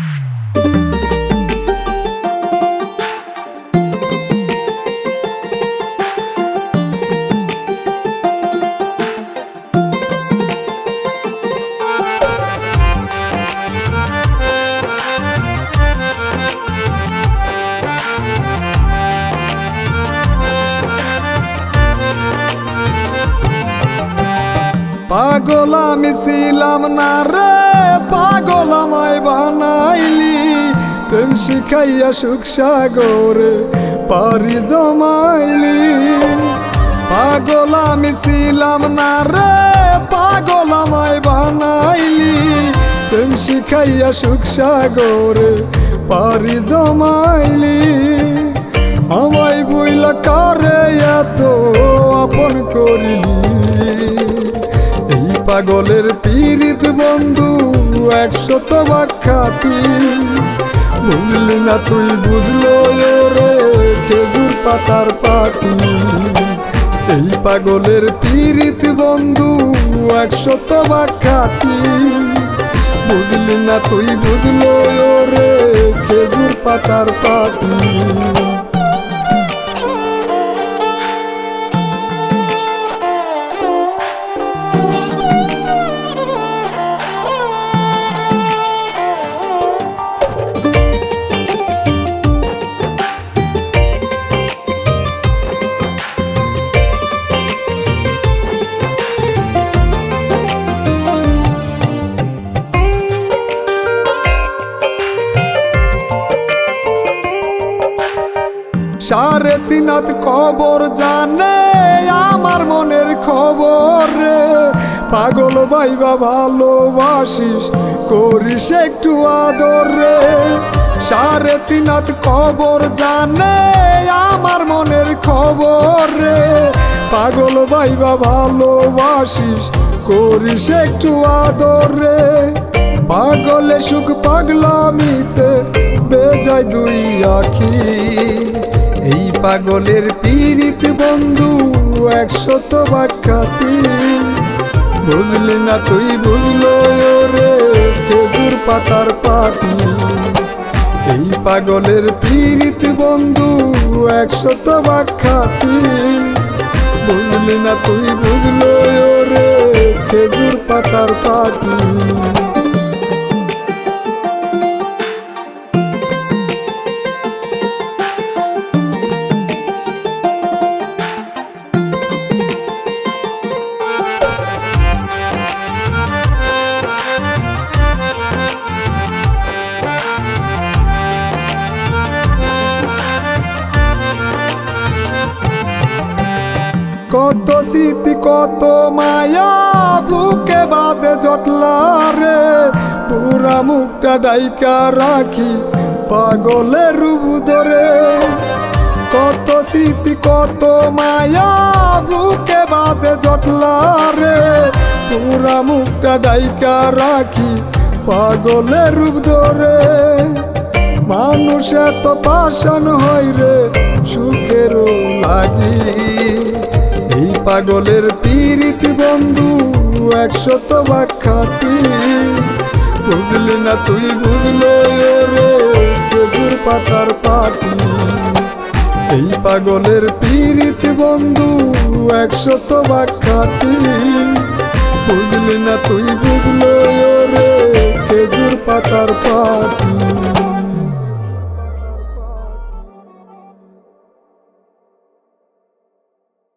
Mm-hmm. পাগল আমি ছিলাম না রে, পাগল আমায় বানাইলি। প্রেম শিখাইয়া সুখ সাগরে পারি জমাইলি। পাগল আমি ছিলাম না রে, পাগল আমায় বানাইলি। প্রেম শিখাইয়া সুখ সাগরে পারি জমাইলি। আমায় বইল কারে এত আপন করিলি? পাগলের পীড়িত বন্ধু, একশত বাখ্যাতি বুঝলি না তুই বুঝলো রে, খেজুর পাতার পাটি। এই পাগলের পীড়িত বন্ধু, একশত বাখ্যাতি বুঝলি না তুই বুঝলো রে, খেজুর পাতার পাটি। সাড়ে তিনাত খবর জানে আমার মনের খবর রে। পাগল ভাইবা ভালোবাসিস, করিস একটু আদর রে। সাড়ে তিনাত খবর জানে আমার মনের খবর রে। পাগল ভাইবা ভালোবাসিস, করিস একটু আদর রে। পাগলে সুখ পাগলামিতে বেজায় দুই আখি। পাগলের পীড়িত বন্ধু একশত বাক্যাতি বুঝলি না তুই বুঝলো রে খেজুর পাতার পাতি। এই পাগলের পীড়িত বন্ধু একশত বাখ্যাতি বুঝলি না তুই বুঝলো রে খেজুর পাতার পাতি। কত স্মৃতি, কত মায়া, বুকে বাদে জটলা রে। পুরা মুখটা ডাইকা রাখি পাগলের রূপ ধরে। কত স্মৃতি, কত মায়া, বুকে বাদে জটলা রে। পুরা মুখটা ডাইকা রাখি পাগলের রূপ ধরে। মানুষ এত পাশান হয় রে, সুখেরও লাগি। পাগলের পীড়িত বন্ধু, একশত বাখ্যাতি বুঝলি না তুই, বুঝলো খেজুর পাতার পাটি। এই পাগলের পীড়িত বন্ধু, একশত বাখ্যাতি বুঝলি না তুই, বুঝলো খেজুর পাতার পাটি।